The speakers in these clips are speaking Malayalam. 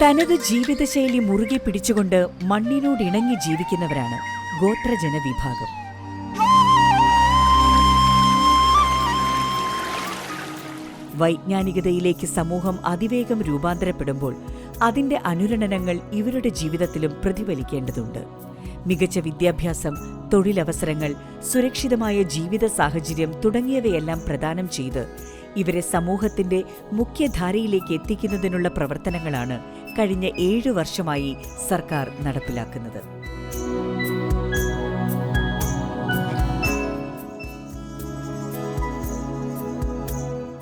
തനത് ജീവിതശൈലി മുറുകെ പിടിച്ചുകൊണ്ട് മണ്ണിനോട് ഇണങ്ങി ജീവിക്കുന്നവരാണ് ഗോത്രജന വിഭാഗം. വൈജ്ഞാനികതയിലേക്ക് സമൂഹം അതിവേഗം രൂപാന്തരപ്പെടുമ്പോൾ അതിന്റെ അനുരണനങ്ങൾ ഇവരുടെ ജീവിതത്തിലും പ്രതിഫലിക്കേണ്ടതുണ്ട്. മികച്ച വിദ്യാഭ്യാസം തൊഴിലവസരങ്ങൾ സുരക്ഷിതമായ ജീവിത സാഹചര്യം തുടങ്ങിയവയെല്ലാം പ്രദാനം ചെയ്ത് ഇവരെ സമൂഹത്തിന്റെ മുഖ്യധാരയിലേക്ക് എത്തിക്കുന്നതിനുള്ള പ്രവർത്തനങ്ങളാണ് കഴിഞ്ഞ ഏഴു വർഷമായി സർക്കാർ നടപ്പിലാക്കുന്നത്.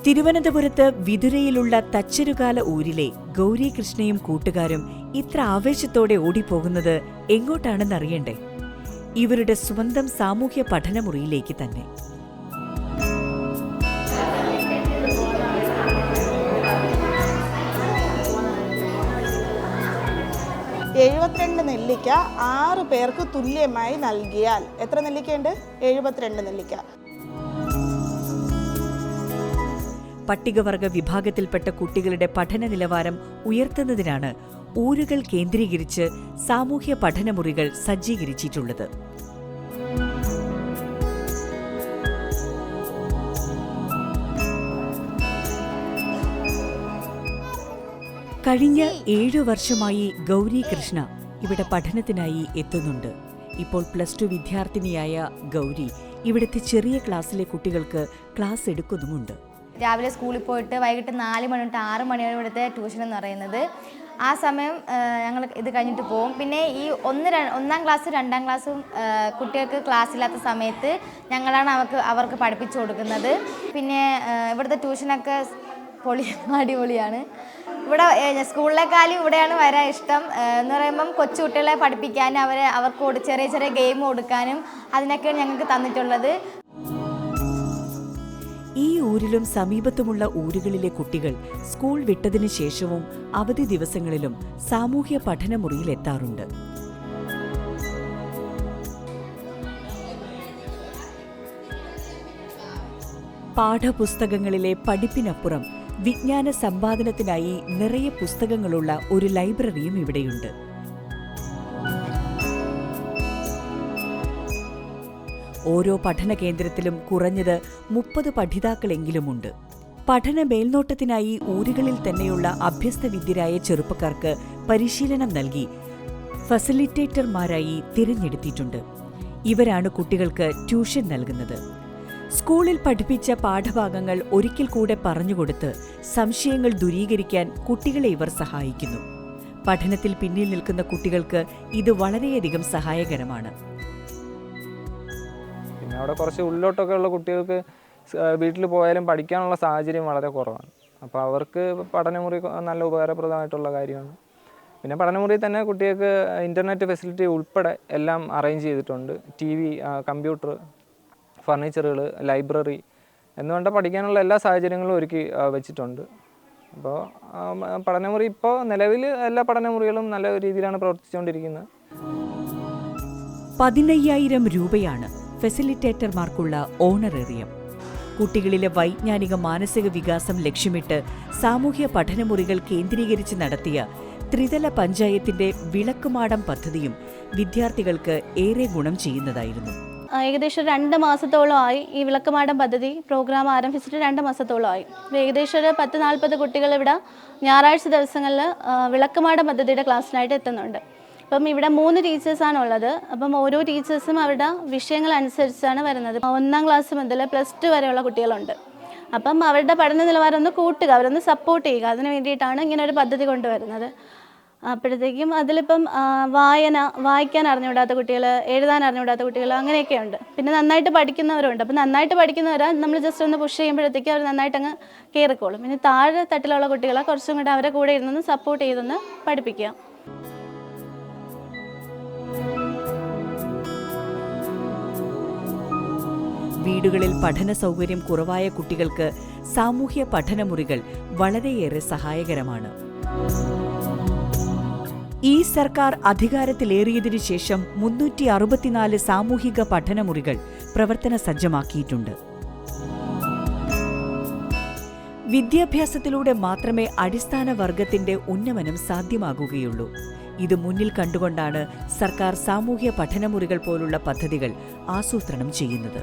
തിരുവനന്തപുരത്ത് വിതുരയിലുള്ള തച്ചരുകാല ഊരിലെ ഗൗരികൃഷ്ണയും കൂട്ടുകാരും ഇത്ര ആവേശത്തോടെ ഓടിപ്പോകുന്നത് എങ്ങോട്ടാണെന്നറിയണ്ടേ? ഇവരുടെ സ്വന്തം സാമൂഹ്യ പഠനമുറിയിലേക്ക് തന്നെ. എഴുപത്തിരണ്ട് നെല്ലിക്ക ആറ് പേർക്ക് തുല്യമായി നൽകിയാൽ എത്ര നെല്ലിക്കയുണ്ട്? എഴുപത്തിരണ്ട് നെല്ലിക്ക. പട്ടികവർഗ വിഭാഗത്തിൽപ്പെട്ട കുട്ടികളുടെ പഠന നിലവാരം ഉയർത്തുന്നതിനാണ് ഊരുകൾ കേന്ദ്രീകരിച്ച് സാമൂഹ്യ പഠനമുറികൾ സജ്ജീകരിച്ചിട്ടുള്ളത്. കഴിഞ്ഞ ഏഴു വർഷമായി ഗൗരി കൃഷ്ണ ഇവിടെ പഠനത്തിനായി എത്തുന്നുണ്ട്. ഇപ്പോൾ പ്ലസ് ടു വിദ്യാർത്ഥിനിയായ ഗൗരി ഇവിടുത്തെ ചെറിയ ക്ലാസ്സിലെ കുട്ടികൾക്ക് ക്ലാസ് എടുക്കുന്നുമുണ്ട്. രാവിലെ സ്കൂളിൽ പോയിട്ട് വൈകിട്ട് നാല് മണി തൊട്ട് ആറ് മണി വരെ ഇവിടുത്തെ ട്യൂഷൻ എന്ന് പറയുന്നത്. ആ സമയം ഞങ്ങൾ ഇത് കഴിഞ്ഞിട്ട് പോകും. പിന്നെ ഈ ഒന്ന് ഒന്നാം ക്ലാസ് രണ്ടാം ക്ലാസ്സും കുട്ടികൾക്ക് ക്ലാസ് ഇല്ലാത്ത സമയത്ത് ഞങ്ങളാണ് അവർക്ക് അവർക്ക് പഠിപ്പിച്ചു കൊടുക്കുന്നത്. പിന്നെ ഇവിടുത്തെ ട്യൂഷനൊക്കെ പൊളി അടിപൊളിയാണ്. ഇവിടെ സ്കൂളിലെ സ്കൂളിലേക്കാളും ഇവിടെയാണ് വരാൻ ഇഷ്ടം. എന്ന് പറയുമ്പം കൊച്ചുകുട്ടികളെ പഠിപ്പിക്കാനും അവരെ അവർക്ക് ചെറിയ ചെറിയ ഗെയിം കൊടുക്കാനും അതിനൊക്കെയാണ് ഞങ്ങൾക്ക് തന്നിട്ടുള്ളത്. ഈ ഊരിലും സമീപത്തുമുള്ള ഊരുകളിലെ കുട്ടികൾ സ്കൂൾ വിട്ടതിനു ശേഷവും അവധി ദിവസങ്ങളിലും സാമൂഹ്യ പഠനമുറിയിൽ എത്താറുണ്ട്. പാഠപുസ്തകങ്ങളിലെ പഠിപ്പിനപ്പുറം വിജ്ഞാന സമ്പാദനത്തിനായി നിറയെ പുസ്തകങ്ങളുള്ള ഒരു ലൈബ്രറിയും ഇവിടെയുണ്ട്. ഓരോ പഠന കേന്ദ്രത്തിലും കുറഞ്ഞത് മുപ്പത് പഠിതാക്കളെങ്കിലുമുണ്ട്. പഠന മേൽനോട്ടത്തിനായി ഊരുകളിൽ തന്നെയുള്ള അഭ്യസ്തവിദ്യരായ ചെറുപ്പക്കാർക്ക് പരിശീലനം നൽകി ഫെസിലിറ്റേറ്റർമാരായി തിരഞ്ഞെടുത്തിട്ടുണ്ട്. ഇവരാണ് കുട്ടികൾക്ക് ട്യൂഷൻ നൽകുന്നത്. സ്കൂളിൽ പഠിപ്പിച്ച പാഠഭാഗങ്ങൾ ഒരിക്കൽ കൂടെ പറഞ്ഞുകൊടുത്ത് സംശയങ്ങൾ ദൂരീകരിക്കാൻ കുട്ടികളെ ഇവർ സഹായിക്കുന്നു. പഠനത്തിൽ പിന്നിൽ നിൽക്കുന്ന കുട്ടികൾക്ക് ഇത് വളരെയധികം സഹായകരമാണ്. പിന്നെ അവിടെ കുറച്ച് ഉള്ളിലോട്ടൊക്കെ ഉള്ള കുട്ടികൾക്ക് വീട്ടിൽ പോയാലും പഠിക്കാനുള്ള സാഹചര്യം വളരെ കുറവാണ്. അപ്പോൾ അവർക്ക് പഠനമുറി നല്ല ഉപകാരപ്രദമായിട്ടുള്ള കാര്യമാണ്. പിന്നെ പഠനമുറിയിൽ തന്നെ കുട്ടികൾക്ക് ഇന്റർനെറ്റ് ഫെസിലിറ്റി ഉൾപ്പെടെ എല്ലാം അറേഞ്ച് ചെയ്തിട്ടുണ്ട്. ടി വി കമ്പ്യൂട്ടർ ഫർണിച്ചറുകൾ ലൈബ്രറി എന്നുകൊണ്ട് പഠിക്കാനുള്ള എല്ലാ സാഹചര്യങ്ങളും ഒരുക്കി വെച്ചിട്ടുണ്ട്. അപ്പോൾ പഠനമുറി ഇപ്പോൾ നിലവിൽ എല്ലാ പഠനമുറികളും നല്ല രീതിയിലാണ് പ്രവർത്തിച്ചുകൊണ്ടിരിക്കുന്നത്. പതിനയ്യായിരം രൂപയാണ് ഫെസിലിറ്റേറ്റർമാർക്കുള്ള ഓണറേറിയം. കുട്ടികളിലെ വൈജ്ഞാനിക മാനസിക വികാസം ലക്ഷ്യമിട്ട് സാമൂഹ്യ പഠനമുറികൾ കേന്ദ്രീകരിച്ച് നടത്തിയ ത്രിതല പഞ്ചായത്തിന്റെ വിളക്കുമാടം പദ്ധതിയും വിദ്യാർത്ഥികൾക്ക് ഏറെ ഗുണം ചെയ്യുന്നതായിരുന്നു. ഏകദേശം രണ്ട് മാസത്തോളമായി ഈ വിളക്കുമാടം പദ്ധതി പ്രോഗ്രാം ആരംഭിച്ചിട്ട് രണ്ട് മാസത്തോളമായി ഏകദേശം ഒരു പത്ത് നാൽപ്പത് കുട്ടികൾ ഇവിടെ ഞായറാഴ്ച ദിവസങ്ങളിൽ വിളക്കുമാടം പദ്ധതിയുടെ ക്ലാസ്സിനായിട്ട് എത്തുന്നുണ്ട്. അപ്പം ഇവിടെ മൂന്ന് ടീച്ചേഴ്സാണ് ഉള്ളത് അപ്പം ഓരോ ടീച്ചേഴ്സും അവരുടെ വിഷയങ്ങൾ അനുസരിച്ചാണ് വരുന്നത്. ഒന്നാം ക്ലാസ് മുതൽ പ്ലസ് ടു വരെയുള്ള കുട്ടികളുണ്ട്. അപ്പം അവരുടെ പഠന നിലവാരം ഒന്ന് കൂട്ടുക അവരൊന്ന് സപ്പോർട്ട് ചെയ്യുക. അതിന് വേണ്ടിയിട്ടാണ് ഇങ്ങനെ ഒരു പദ്ധതി കൊണ്ടുവരുന്നത്. അപ്പോഴത്തേക്കും അതിലിപ്പം വായന വായിക്കാൻ അറിഞ്ഞുകൂടാത്ത കുട്ടികൾ എഴുതാൻ അറിഞ്ഞുകൂടാത്ത കുട്ടികൾ അങ്ങനെയൊക്കെ ഉണ്ട്. പിന്നെ നന്നായിട്ട് പഠിക്കുന്നവരുണ്ട്. അപ്പം നന്നായിട്ട് പഠിക്കുന്നവരാ നമ്മൾ ജസ്റ്റ് ഒന്ന് പുഷ് ചെയ്യുമ്പോഴത്തേക്കും അവർ നന്നായിട്ട് അങ്ങ് കയറിക്കോളും പിന്നെ താഴെ തട്ടിലുള്ള കുട്ടികളെ കുറച്ചും കൂടെ അവരെ കൂടെ ഇരുന്നൊന്ന് സപ്പോർട്ട് ചെയ്തൊന്ന് പഠിപ്പിക്കുക. വീടുകളിൽ പഠന സൗകര്യം കുറവായ കുട്ടികൾക്ക് സാമൂഹ്യ പഠനമുറികൾ വളരെയേറെ സഹായകരമാണ്. ഈ സർക്കാർ അധികാരത്തിലേറിയതിനു ശേഷം മുന്നൂറ്റി അറുപത്തിനാല് സാമൂഹിക പഠനമുറികൾ പ്രവർത്തന സജ്ജമാക്കിയിട്ടുണ്ട്. വിദ്യാഭ്യാസത്തിലൂടെ മാത്രമേ അടിസ്ഥാന വർഗത്തിന്റെ ഉന്നമനം സാധ്യമാകുകയുള്ളൂ. ഇത് മുന്നിൽ കണ്ടുകൊണ്ടാണ് സർക്കാർ സാമൂഹ്യ പഠനമുറികൾ പോലുള്ള പദ്ധതികൾ ആസൂത്രണം ചെയ്യുന്നത്.